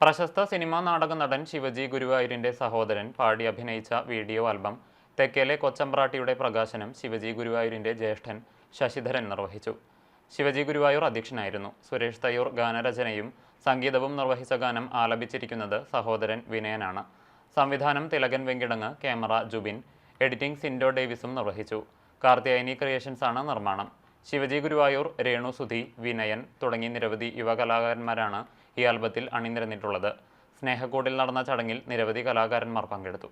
പ്രശസ്ത സിനിമാ നാടക നടൻ ശിവജി ഗുരുവായൂരിന്റെ സഹോദരൻ പാടി അഭിനയിച്ച വീഡിയോ ആൽബം തെക്കേലെ കൊച്ചമ്പ്രാട്ടിയുടെ പ്രകാശനം ശിവജി ഗുരുവായൂരിന്റെ ജ്യേഷ്ഠൻ ശശിധരൻ നിർവഹിച്ചു. ശിവജി ഗുരുവായൂർ അധ്യക്ഷനായിരുന്നു. സുരേഷ് തയ്യൂർ ഗാനരചനയും സംഗീതവും നിർവഹിച്ച ഗാനം ആലപിച്ചിരിക്കുന്നത് സഹോദരൻ വിനയനാണ്. സംവിധാനം തിലകൻ വെങ്കിടങ്ങ് ക്യാമറ ജുബിൻ എഡിറ്റിംഗ് സിൻഡോ ഡേവിസും നിർവഹിച്ചു. കാർത്തിയായനി ക്രിയേഷൻസാണ് നിർമ്മാണം. ശിവജി ഗുരുവായൂർ രേണു സുധി വിനയൻ തുടങ്ങി നിരവധി യുവകലാകാരന്മാരാണ് ഈ ആൽബത്തിൽ അണിനിരന്നിട്ടുള്ളത്. സ്നേഹക്കൂടിൽ നടന്ന ചടങ്ങിൽ നിരവധി കലാകാരന്മാർ പങ്കെടുത്തു.